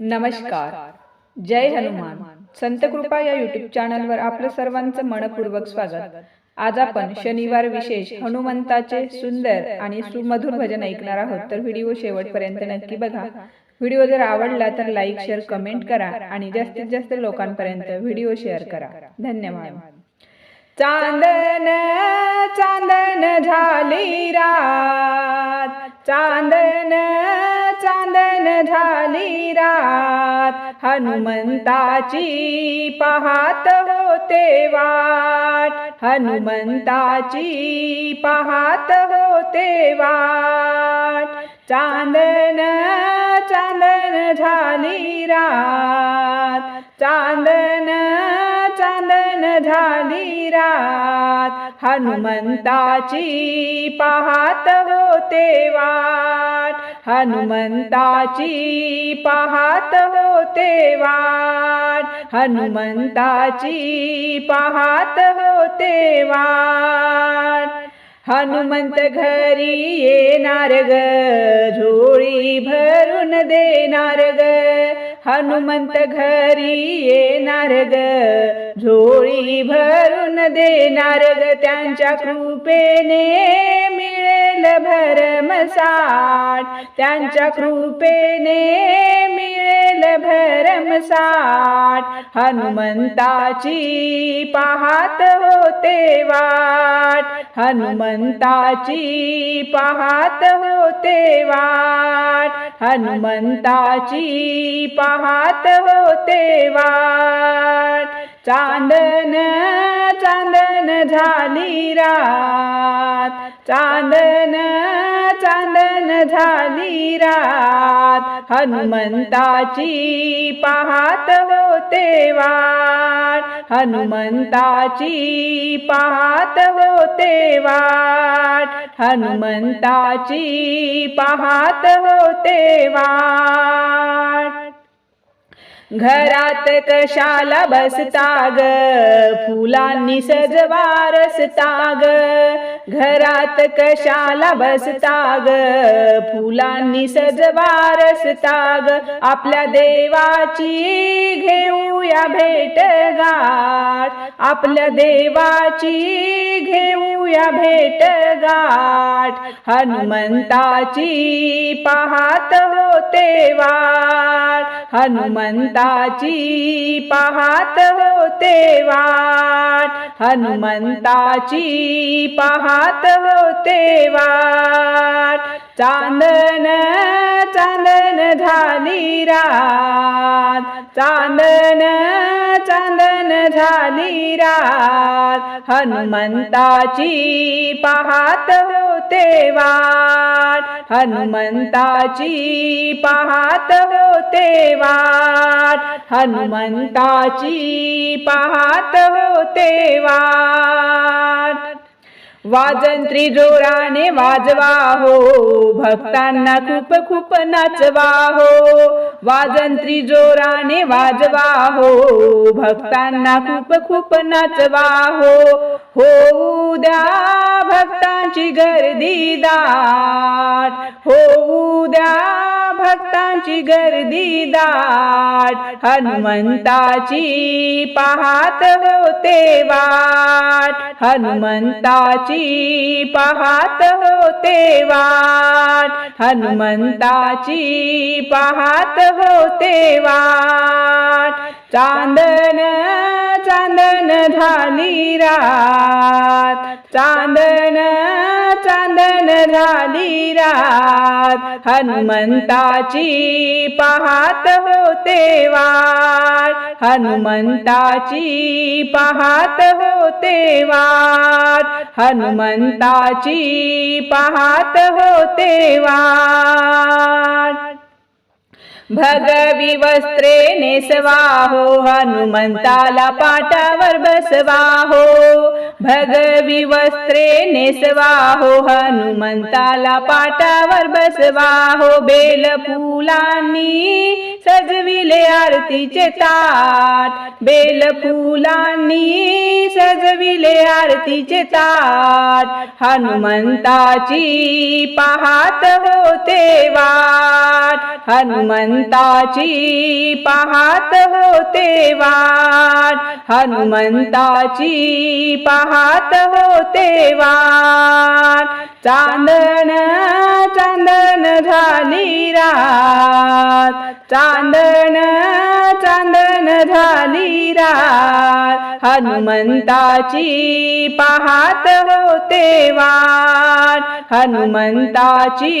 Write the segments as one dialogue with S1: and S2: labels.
S1: नमस्कार. जय हनुमान. संत कृपा या युट्यूब चॅनलवर आपलं सर्वांचं मनपूर्वक स्वागत. आज आपण शनिवार विशेष हनुमंताचे सुंदर आणि सुमधुर भजन ऐकणार आहोत तर व्हिडिओ शेवटपर्यंत नक्की बघा. व्हिडिओ जर आवडला तर लाईक शेअर कमेंट करा आणि जास्तीत जास्त लोकांपर्यंत व्हिडिओ शेअर करा. धन्यवाद. चांदन चांदन झाली रात. चांदन चांदन झाली रात. हनुमंताची पाहात होते वाट. हनुमंताची पाहात होते वाट. चांदन चांदन झाली रात. चांदन चांदन झाली रात. हनुमंताची पाहत होते वाट. हनुमंताची पाहत होते वाट. हनुमंताची पाहात होते वाट. हनुमंत घरी येणार ग. झोळी भरून देणार ग. हनुमंत घरी येणार ग. झोळी भरून देणार ग. त्यांच्या कृपेने मिळेल भरमसाठ. त्यांच्या कृपेने मिळेल भरमसाठ हनुमंताची पाहात होते वाट. हनुमंताची पाहात होते वाट. हनुमंताची पाहात होते वाट. चांदन चांदन झाली रात. चांदन चांदन झाली रात. हनुमंताची पाहात होते वाट. हनुमंताची पाहात होते वाट. हनुमंताची पाहात होते वाट. घरात कशाला बसता ग फुलांनी सजवा रसता ग घरात कशाला बसता ग फुलांनी सजवा रसता ग आपल्या देवाची घेऊया भेट गाठ. आपल्या देवाची घेऊया भेट गाठ. हनुमंताची पाहात होते वाट. हनुमंताची पाहत होते वाट. हनुमंताची पाहात होते वाट. चांदन चांदन झाली रात. चांदन चांदन झाली रात. हनुमंताची पाहात होते वाट हनुमंताची पाहत होते वाट हनुमंताची पाहत होते वाट वाजंत्री जोराने वाजवा हो भक्तांना खूप खूप नाचवा हो वाजंत्री जोराने वाजवा हो भक्तांना खूप खूप नाचवा हो हो द्या भक्तांची गर्दी दाट. होऊ द्या भक्तांची गर्दी दाट. हनुमंताची पाहात होते वाट. हनुमंताची पाहात होते वाट. हनुमंताची पाहात होते वाट. चांदन चांदन झाली रात. चांदन चांदन झाली रात हनुमंताची पाहात होते वाट हनुमंताची पाहात होते वाट हनुमंताची पाहात होते वाट. भगवी वस्त्रे नेसवा हो हनुमंताला पाटावर बसवा हो भगवी वस्त्रे नेसवा हो हनुमंताला पाटावर बसवा हो बेल फुलांनी सजविले आरतीचे ताट. बेल फुलांनी सजविले आरतीचे ताट. हनुमंताची पाहात होते वाट. हनुमंताची पाहात होते वाट. हनुमंताची पाहात होते वाट. चांदण चांदण झाली रात. चांदण चांदण झाली रात. हनुमंताची पाहात होते वाट. हनुमंताची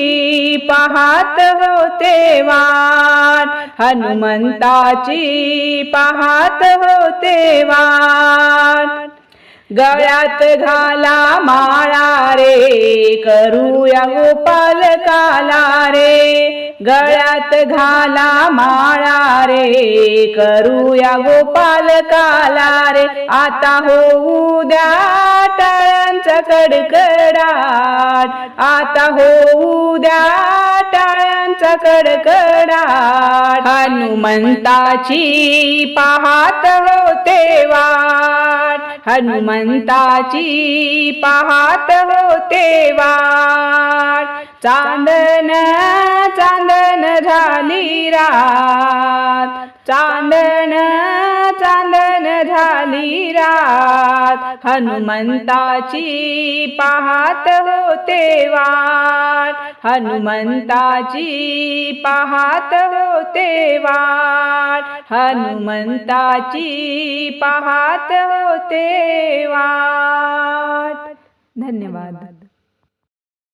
S1: पाहात होते वाट. हनुमंताची पाहात होते वाट. गळ्यात घाला माळा रे करूया गोपाल काला रे. गळ्यात घाला माळा रे करूया गोपाल काला रे. आता होऊ द्या टाळ्यांचा कडकडाट. आता होऊ द्या टाळ्यांचा कडकडाट. हनुमंताची पाहात हनुमंताची पाहात होते वाट. चांदन चांदन झाली रात. चांदन झाली रात. हनुमंताची पाहत होते वाट. हनुमंताची पाहत होते वाट. हनुमंताची पाहत होते वाट. धन्यवाद.